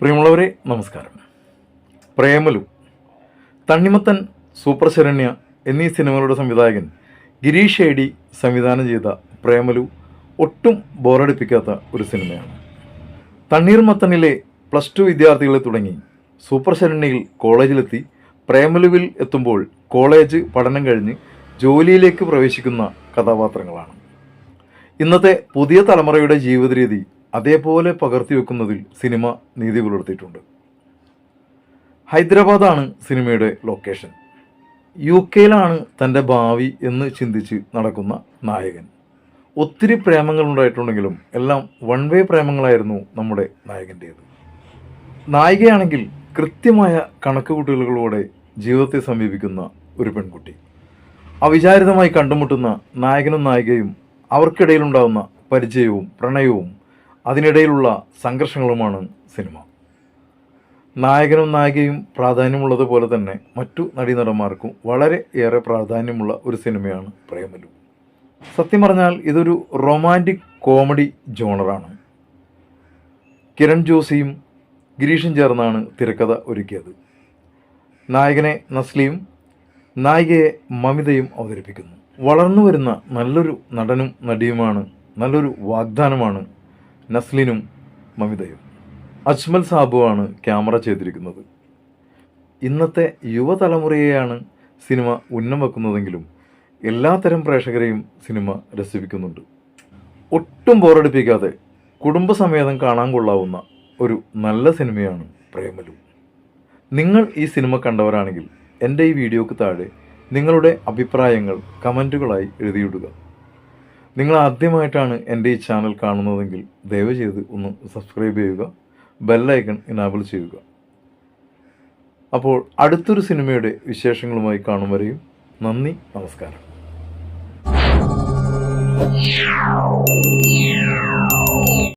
പ്രിയമുള്ളവരെ നമസ്കാരം. പ്രേമലു തണ്ണിമത്തൻ സൂപ്പർ ശരണ്യ എന്നീ സിനിമകളുടെ സംവിധായകൻ ഗിരീഷ് ഏടി സംവിധാനം ചെയ്ത പ്രേമലു ഒട്ടും ബോറടിപ്പിക്കാത്ത ഒരു സിനിമയാണ്. തണ്ണീർമത്തനിലെ പ്ലസ് ടു വിദ്യാർത്ഥികളെ തുടങ്ങി സൂപ്പർ ശരണ്യയിൽ കോളേജിലെത്തി പ്രേമലുവിൽ എത്തുമ്പോൾ കോളേജ് പഠനം കഴിഞ്ഞ് ജോലിയിലേക്ക് പ്രവേശിക്കുന്ന കഥാപാത്രങ്ങളാണ്. ഇന്നത്തെ പുതിയ തലമുറയുടെ ജീവിത രീതി അതേപോലെ പകർത്തിവെക്കുന്നതിൽ സിനിമ നീതി പുലർത്തിയിട്ടുണ്ട് ഹൈദരാബാദാണ് സിനിമയുടെ ലൊക്കേഷൻ യു കെയിലാണ് തന്റെ ഭാവി എന്ന് ചിന്തിച്ച് നടക്കുന്ന നായകൻ. ഒത്തിരി പ്രേമങ്ങൾ ഉണ്ടായിട്ടുണ്ടെങ്കിലും എല്ലാം വൺ വേ പ്രേമങ്ങളായിരുന്നു നമ്മുടെ നായകന്റേത്. നായികയാണെങ്കിൽ കൃത്യമായ കണക്കുകൂട്ടലുകളോടെ ജീവിതത്തെ സമീപിക്കുന്ന ഒരു പെൺകുട്ടി. അവിചാരിതമായി കണ്ടുമുട്ടുന്ന നായകനും നായികയും അവർക്കിടയിലുണ്ടാകുന്ന പരിചയവും പ്രണയവും അതിനിടയിലുള്ള സംഘർഷങ്ങളുമാണ് സിനിമ. നായകനും നായികയും പ്രാധാന്യമുള്ളതുപോലെ തന്നെ മറ്റു നടീനടന്മാർക്കും വളരെ ഏറെ പ്രാധാന്യമുള്ള ഒരു സിനിമയാണ് പ്രേമലു. സത്യം പറഞ്ഞാൽ ഇതൊരു റൊമാന്റിക് കോമഡി ജോണറാണ്. കിരൺ ജോസിയും ഗിരീഷും ചേർന്നാണ് തിരക്കഥ ഒരുക്കിയത്. നായകനെ നസ്ലിയും നായികയെ മമിതയും അവതരിപ്പിക്കുന്നു. വളർന്നു വരുന്ന നല്ലൊരു നടനും നടിയുമാണ് നല്ലൊരു വാഗ്ദാനമാണ് നസ്ലിനും മമിതയും. അജ്മൽ സാബുവാണ് ക്യാമറ ചെയ്തിരിക്കുന്നത്. ഇന്നത്തെ യുവതലമുറയെയാണ് സിനിമ ഉന്നം വെക്കുന്നതെങ്കിലും എല്ലാത്തരം പ്രേക്ഷകരെയും സിനിമ രസിപ്പിക്കുന്നുണ്ട്. ഒട്ടും ബോറടിപ്പിക്കാതെ കുടുംബസമേതം കാണാൻ കൊള്ളാവുന്ന ഒരു നല്ല സിനിമയാണ് പ്രേമലു. നിങ്ങൾ ഈ സിനിമ കണ്ടവരാണെങ്കിൽ എന്റെ ഈ വീഡിയോക്ക് താഴെ നിങ്ങളുടെ അഭിപ്രായങ്ങൾ കമന്റുകളായി എഴുതിയിടുക. നിങ്ങൾ ആദ്യമായിട്ടാണ് എന്റെ ഈ ചാനൽ കാണുന്നതെങ്കിൽ ദയവ് ചെയ്ത് ഒന്ന് സബ്സ്ക്രൈബ് ചെയ്യുക ബെല്ലൈക്കൺ ഇനാബിൾ ചെയ്യുക. അപ്പോൾ അടുത്തൊരു സിനിമയുടെ വിശേഷങ്ങളുമായി കാണും വരെയും നന്ദി നമസ്കാരം.